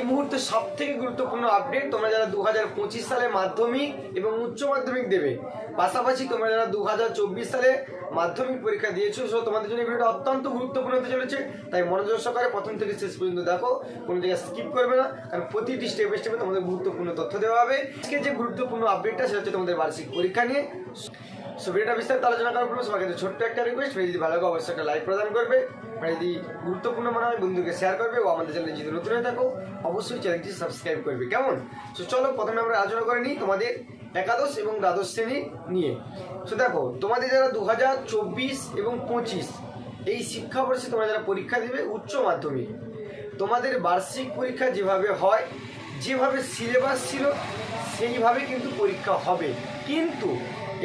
এই মুহূর্তে সব থেকে গুরুত্বপূর্ণ আপডেট তোমরা যারা দু হাজার পঁচিশ সালে মাধ্যমিক এবং উচ্চ মাধ্যমিক দেবে, পাশাপাশি তোমরা যারা দু হাজার চব্বিশ সালে মাধ্যমিক পরীক্ষা দিয়েছ সো তোমাদের জন্য ভিডিওটা অত্যন্ত গুরুত্বপূর্ণ হতে চলেছে। তাই মনোযোগ সহকারে প্রথম থেকে শেষ পর্যন্ত দেখো, কোনো জায়গায় স্কিপ করবে না, কারণ প্রতিটি স্টেপে স্টেপে তোমাদের গুরুত্বপূর্ণ তথ্য দেওয়া হবে। আজকে যে গুরুত্বপূর্ণ আপডেটটা সেটা হচ্ছে তোমাদের বার্ষিক পরীক্ষা নিয়ে। সো ভিডিওটা বিস্তারিত আলোচনা করার পর কাছে ছোট্ট একটা রিকোয়েস্ট যদি ভালো লাগে অবশ্যই একটা লাইক প্রদান করবে। আর যদি গুরুত্বপূর্ণ মনে হয়, বন্ধুকে শেয়ার করবে ও আমাদের চ্যানেলে যদি নতুন হয়ে থাকো অবশ্যই চ্যানেলটি সাবস্ক্রাইব করবে। কেমন? সো চলো প্রথমে আমরা আলোচনা করে নিই তোমাদের একাদশ এবং দ্বাদশ শ্রেণি নিয়ে। সো দেখো, তোমাদের যারা দু হাজার চব্বিশ এবং পঁচিশ, এই শিক্ষাবর্ষে তোমরা যারা পরীক্ষা দেবে উচ্চ মাধ্যমিক, তোমাদের বার্ষিক পরীক্ষা যেভাবে হয়, যেভাবে সিলেবাস ছিল, সেইভাবে কিন্তু পরীক্ষা হবে। কিন্তু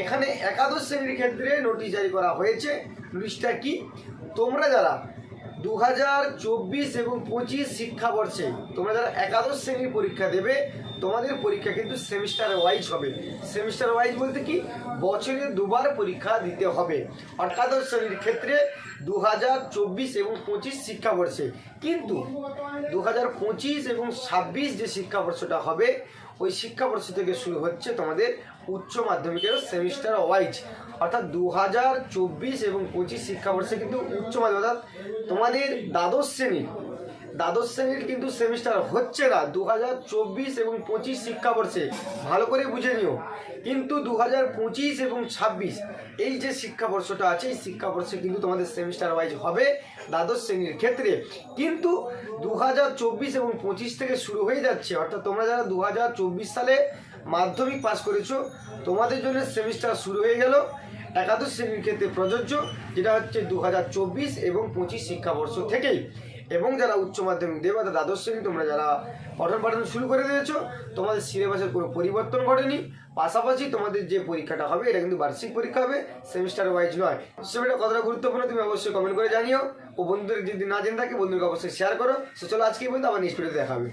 এখানে একাদশ শ্রেণির ক্ষেত্রে নোটিশ জারি করা হয়েছে। নোটিশটা কি? তোমরা যারা দু হাজার চব্বিশ এবং পঁচিশ শিক্ষাবর্ষে তোমরা যারা একাদশ শ্রেণির পরীক্ষা দেবে, তোমাদের পরীক্ষা কিন্তু সেমিস্টার ওয়াইজ হবে। সেমিস্টার ওয়াইজ বলতে কি? বছরে দুবার পরীক্ষা দিতে হবে। একাদশ শ্রেণির ক্ষেত্রে দু হাজার চব্বিশ এবং পঁচিশ শিক্ষাবর্ষে। কিন্তু দু হাজার পঁচিশ এবং ছাব্বিশ যে শিক্ষাবর্ষটা হবে, ওই শিক্ষাবর্ষ থেকে শুরু হচ্ছে তোমাদের উচ্চ মাধ্যমিকের সেমিস্টার ওয়াইজ অর্থাৎ দু হাজার চব্বিশ এবং পঁচিশ শিক্ষাবর্ষে কিন্তু উচ্চ মাধ্যমিক, অর্থাৎ তোমাদের দ্বাদশ শ্রেণির দ্বাদশ শ্রেণির কিন্তু সেমিস্টার হচ্ছে না। দু হাজার চব্বিশ এবং পঁচিশ শিক্ষাবর্ষে। ভালো করে বুঝে নিও। কিন্তু দু হাজার পঁচিশ এবং ছাব্বিশ, এই যে শিক্ষাবর্ষটা আছে, এই শিক্ষাবর্ষে কিন্তু তোমাদের সেমিস্টার ওয়াইজ হবে দ্বাদশ শ্রেণির ক্ষেত্রে। কিন্তু দু হাজার চব্বিশ এবং পঁচিশ থেকে শুরু হয়ে যাচ্ছে, অর্থাৎ তোমরা যারা দু হাজার চব্বিশ সালে মাধ্যমিক পাস করেছ, তোমাদের জন্য সেমিস্টার শুরু হয়ে গেল। একাদশ শ্রেণির ক্ষেত্রে প্রযোজ্য, যেটা হচ্ছে দু হাজার চব্বিশ এবং পঁচিশ শিক্ষাবর্ষ থেকেই। এবং যারা উচ্চ মাধ্যমিক দেবে, অর্থাৎ দ্বাদশ শ্রেণি তোমরা যারা পঠন পাঠন শুরু করে দিয়েছ, তোমাদের সিলেবাসের কোনো পরিবর্তন ঘটেনি। পাশাপাশি তোমাদের যে পরীক্ষাটা হবে, এটা কিন্তু বার্ষিক পরীক্ষা হবে সেমিস্টার ওয়াইজ নয়। সেটা কতটা গুরুত্বপূর্ণ, তুমি অবশ্যই কমেন্ট করে জানিও। ও বন্ধুদের যদি না জেনে থাকে বন্ধুকে অবশ্যই শেয়ার করো। সে চলো আজকে বন্ধু আবার নিউজ দেখাবে